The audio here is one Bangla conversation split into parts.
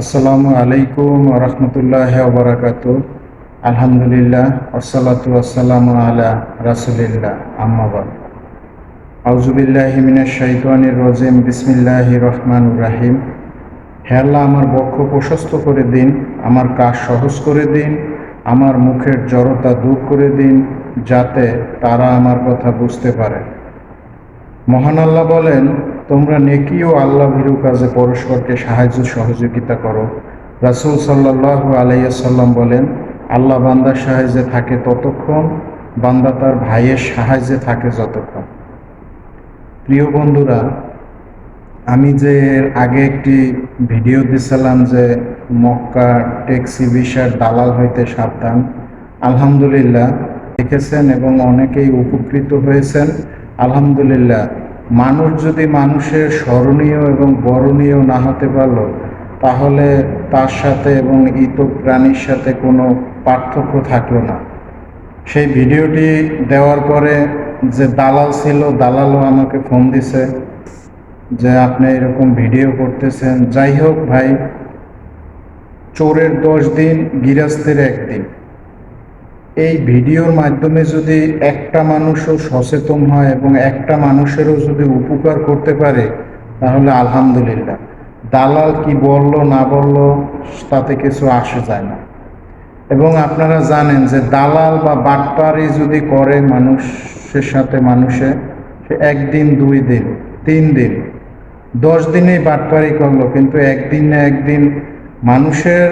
আসসালামু আলাইকুম রহমতুল্লাহ বারাকাত আলহামদুলিল্লাহ আসসালাতু আসসালাম আলা রাসুলিল্লাহ আম্মাবাদ আউজুবিল্লাহ মিনাশ শাইতানির রাজিম বিসমিল্লাহ রহমান রাহিম। হে আমার বক্ষ প্রশস্ত করে দিন, আমার কাজ সহজ করে দিন, আমার মুখের জড়তা দূর করে দিন, যাতে তারা আমার কথা বুঝতে পারে। মহান আল্লাহ বলেন, তোমরা নেকি ও আল্লাহ ভীরু কাজে পরস্পরকে সাহায্য সহযোগিতা করো। রাসুল সাল্লাহ আলাইসাল্লাম বলেন, আল্লাহ বান্দার সাহায্যে থাকে ততক্ষণ, বান্দা তার ভাইয়ের সাহায্যে থাকে যতক্ষণ। প্রিয় বন্ধুরা, আমি যে আগে একটি ভিডিও দিছিলাম যে মক্কা ট্যাক্সি ভিসার দালাল হইতে সাবধান, আলহামদুলিল্লাহ, দেখেছেন এবং অনেকেই উপকৃত হয়েছেন। আলহামদুলিল্লাহ, মানুষ যদি মানুষের স্মরণীয় এবং বরণীয় না হতে পারল, তাহলে তার সাথে এবং ইত প্রাণীর সাথে কোনো পার্থক্য থাকল না। সেই ভিডিওটি দেওয়ার পরে যে দালাল ছিল, দালালও আমাকে ফোন দিছে যে আপনি এরকম ভিডিও করতেছেন। যাই হোক ভাই, চোরের দশ দিন গিরাস্তের একদিন। এই ভিডিওর মাধ্যমে যদি একটা মানুষও সচেতন হয় এবং একটা মানুষেরও যদি উপকার করতে পারে, তাহলে আলহামদুলিল্লাহ। দালাল কি বলল, না বলল, তাতে কিছু আসে যায় না। এবং আপনারা জানেন যে দালাল বা বাটপারি যদি করে মানুষের সাথে মানুষে, সে একদিন, দুই দিন, তিন দিন, দশ দিনেই বাটপারি করল, কিন্তু একদিন না একদিন মানুষের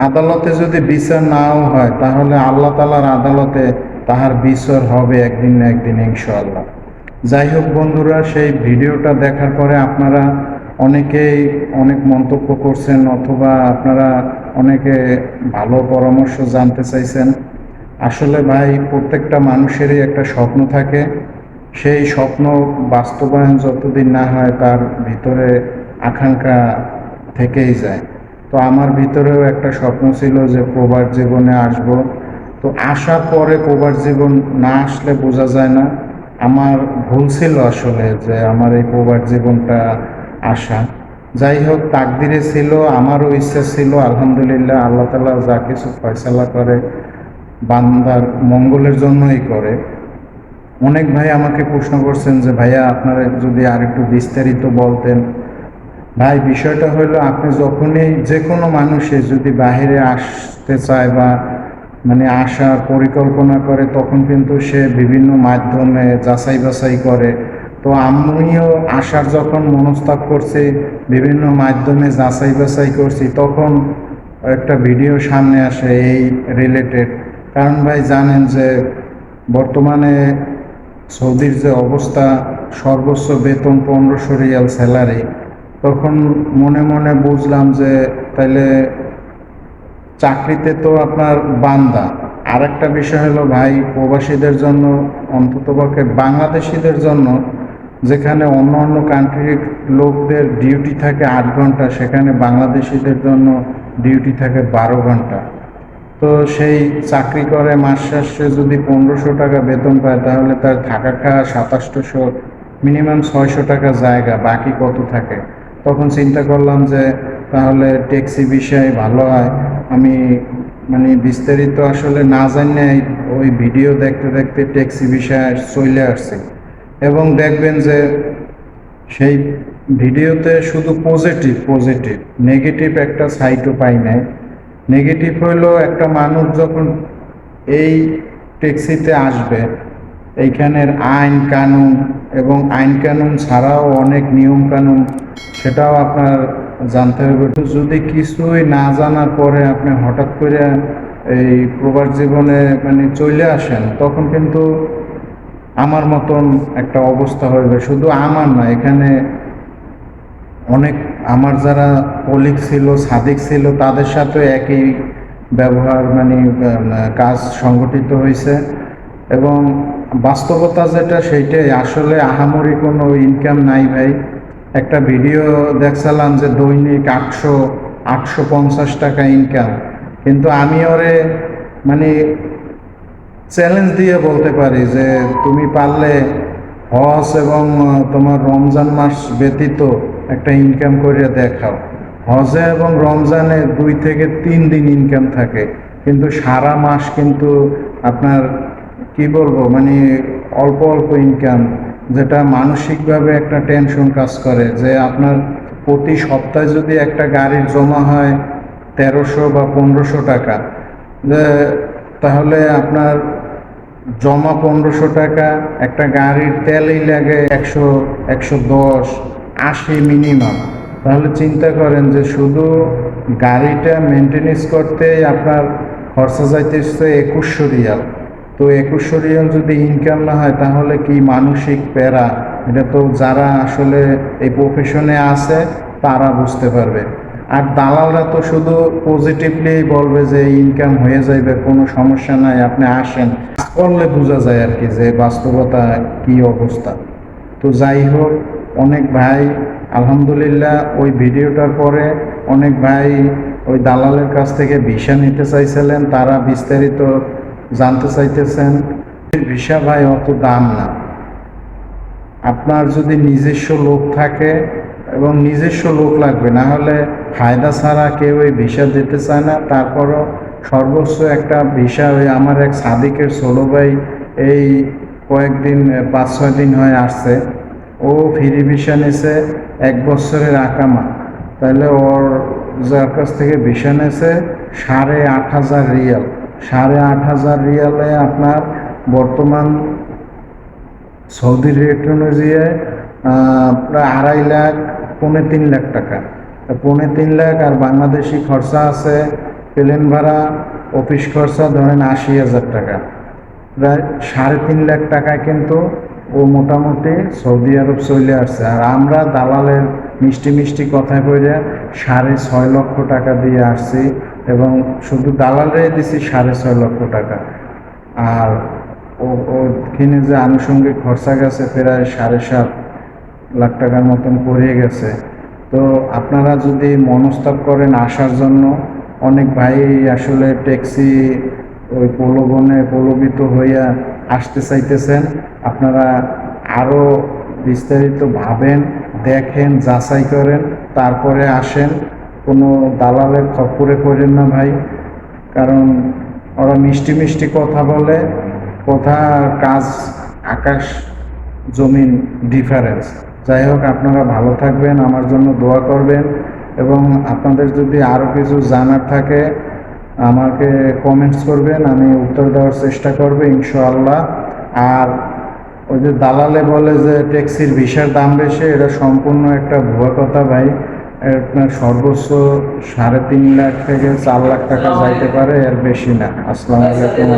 আদালতে যদি বিচার নাও হয়, তাহলে আল্লাহ তালার আদালতে তাহার বিচার হবে একদিন না একদিন ইনশাআল্লাহ। যাই হোক বন্ধুরা, সেই ভিডিওটা দেখার পরে আপনারা অনেকেই অনেক মন্তব্য করছেন অথবা আপনারা অনেকে ভালো পরামর্শ জানতে চাইছেন। আসলে ভাই, প্রত্যেকটা মানুষেরই একটা স্বপ্ন থাকে। সেই স্বপ্ন বাস্তবায়ন যতদিন না হয়, তার ভিতরে আকাঙ্ক্ষা থেকেই যায়। তো আমার ভিতরেও একটা স্বপ্ন ছিল যে প্রবাস জীবনে আসব। তো আসার পরে প্রবাস জীবন না আসলে বোঝা যায় না। আমার ভুল ছিল আসলে যে আমার এই প্রবাস জীবনটা আসা। যাই হোক, তাকদিরে ছিল, আমারও ইচ্ছা ছিল, আলহামদুলিল্লাহ আল্লাহ তালা যা কিছু ফয়সালা করে, বান্দার মঙ্গলের জন্যই করে। অনেক ভাই আমাকে প্রশ্ন করছেন যে, ভাইয়া, আপনারা যদি আর একটু বিস্তারিত বলতেন ভাই, বিষয়টা হলো আপনি যখনই যে কোনো মানুষে যদি বাহিরে আসতে চায় বা মানে আসার পরিকল্পনা করে, তখন কিন্তু সে বিভিন্ন মাধ্যমে যাচাই বাছাই করে। তো আমিও আসার যখন মনস্তাপ করছি, বিভিন্ন মাধ্যমে যাচাই বাছাই করছি, তখন একটা ভিডিও সামনে আসে এই রিলেটেড কারণ ভাই, জানেন যে বর্তমানে সৌদির যে অবস্থা, সর্বোচ্চ বেতন পনেরোশো রিয়াল স্যালারি। তখন মনে মনে বুঝলাম যে তাইলে চাকরিতে তো আপনার বান্দা। আর একটা বিষয় হলো ভাই, প্রবাসীদের জন্য অন্ততপক্ষে বাংলাদেশিদের জন্য যেখানে অন্য অন্য কান্ট্রির লোকদের ডিউটি থাকে আট ঘণ্টা, সেখানে বাংলাদেশিদের জন্য ডিউটি থাকে বারো ঘণ্টা। তো সেই চাকরি করে মাস শেষে যদি পনেরোশো টাকা বেতন পায়, তাহলে তার থাকা খাওয়া সাতাশশো মিনিমাম ছয়শো টাকা জায়গা, বাকি কত থাকে? তখন চিন্তা করলাম যে তাহলে ট্যাক্সি বিষয়ে ভালো হয়। আমি মানে বিস্তারিত আসলে না জানিয়ে ওই ভিডিও দেখতে দেখতে ট্যাক্সি বিষয়ে চলে আসছি। এবং দেখবেন যে সেই ভিডিওতে শুধু পজিটিভ পজিটিভ নেগেটিভ একটা সাইটও পাই নাই। নেগেটিভ হলো একটা মানুষ যখন এই ট্যাক্সিতে আসবে, এইখানের আইন, কানুন এবং আইন কানুন ছাড়াও অনেক নিয়ম কানুন, সেটাও আপনার জানতে হবে। যদি কিছুই না জানার পরে আপনি হঠাৎ করে এই প্রবাস জীবনে মানে চলে আসেন, তখন কিন্তু আমার মতন একটা অবস্থা হবে শুধু আমার না এখানে অনেক আমার যারা কলিগ ছিল, সাদিক ছিল, তাদের সাথে একই ব্যবহার মানে কাজ সংগঠিত হয়েছে এবং বাস্তবতা যেটা সেইটাই। আসলে আহামরি কোনো ইনকাম নাই ভাই। একটা ভিডিও দেখছিলাম যে দৈনিক আটশো আটশো পঞ্চাশ টাকা ইনকাম কিন্তু আমি ওরে মানে চ্যালেঞ্জ দিয়ে বলতে পারি যে তুমি পারলে হজ এবং তোমার রমজান মাস ব্যতীত একটা ইনকাম করে দেখাও। হজে এবং রমজানে দুই থেকে তিন দিন ইনকাম থাকে। কিন্তু সারা মাস কিন্তু আপনার কি বলব মানে অল্প অল্প ইনকাম যেটা মানসিকভাবে একটা টেনশন কাজ করে, যে আপনার প্রতি সপ্তাহে যদি একটা গাড়ির জমা হয় তেরোশো বা পনেরোশো টাকা তাহলে আপনার জমা পনেরোশো টাকা, একটা গাড়ির তেলই লাগে একশো একশো দশ, আশি মিনিমাম তাহলে চিন্তা করেন যে শুধু গাড়িটা মেনটেনেন্স করতেই আপনার খরচা যাইতেছে একুশশো রিয়াল। তো একুশশো রিয়াল যদি ইনকাম না হয়, তাহলে কি মানসিক প্যারা? এটা তো যারা আসলে এই প্রফেশনে আছে, তারা বুঝতে পারবে। আর দালালরা তো শুধু পজিটিভলি বলবে যে ইনকাম হয়ে যাইবে, কোনো সমস্যা নাই, আপনি আসেন। করলে বোঝা যায় আর কি যে বাস্তবতা কি অবস্থা। তো যাই হোক, অনেক ভাই, আলহামদুলিল্লাহ, ওই ভিডিওটার পরে অনেক ভাই ওই দালালের কাছ থেকে ভিসা নিতে চাইছিলেন, তারা বিস্তারিত জানতে চাইতেছেন ভিসা ভাই অত দাম না। আপনার যদি নিজস্ব লোক থাকে এবং নিজস্ব লোক লাগবে, না হলে ফায়দা ছাড়া কেউ ওই ভিসা দিতে চায় না। তারপরও সর্বোচ্চ একটা ভিসা ওই আমার এক সাদিকের ছোলো ভাই এই কয়েকদিন পাঁচ ছয় দিন হয়ে আসছে। ও ফ্রি ভিসা নিছে এক বছরের আকামা। তাহলে ওর যার কাছ থেকে ভিসা নিয়েছে সাড়ে আট হাজার রিয়াল। সাড়ে আট হাজার রিয়ালে আপনার বর্তমান সৌদি রেট অনুযায়ী প্রায় আড়াই লাখ, পৌনে তিন লাখ টাকা। পৌনে তিন লাখ আর বাংলাদেশি খরচা আছে, প্লেন ভাড়া, অফিস খরচা ধরেন আশি হাজার টাকা। প্রায় সাড়ে তিন লাখ টাকায় কিন্তু ও মোটামুটি সৌদি আরব চলে আসছে। আর আমরা দালালের মিষ্টি মিষ্টি কথা কইরে সাড়ে ছয় লক্ষ টাকা দিয়ে আসছি। এবং শুধু দালালে দিছি সাড়ে ছয় লক্ষ টাকা। আর ও ওখানে যে আনুষঙ্গিক খরচা গেছে প্রায় সাড়ে সাত লাখ টাকার মতন পড়ে গেছে। তো আপনারা যদি মনস্তাপ করেন আসার জন্য, অনেক ভাই আসলে ট্যাক্সি ওই প্রলোভনে প্রলোভিত হইয়া আসতে চাইতেছেন। আপনারা আরও বিস্তারিত ভাবেন, দেখেন, যাচাই করেন, তারপরে আসেন। কোনো দালালের খপ্পরে পড়েন না ভাই। কারণ ওরা মিষ্টি মিষ্টি কথা বলে, কথা, কাজ, আকাশ, জমিন ডিফারেন্স যাই হোক, আপনারা ভালো থাকবেন, আমার জন্য দোয়া করবেন এবং আপনাদের যদি আরও কিছু জানার থাকে, আমাকে কমেন্টস করবেন, আমি উত্তর দেওয়ার চেষ্টা করব ইনশাআল্লাহ। আর ওই যে দালালে বলে যে ট্যাক্সির ভিসার দাম বেশি, এটা সম্পূর্ণ একটা ভুয়া কথা ভাই। আপনার সর্বোচ্চ সাড়ে তিন লাখ থেকে চার লাখ টাকা যাইতে পারে এর বেশি না। আসসালামু আলাইকুম।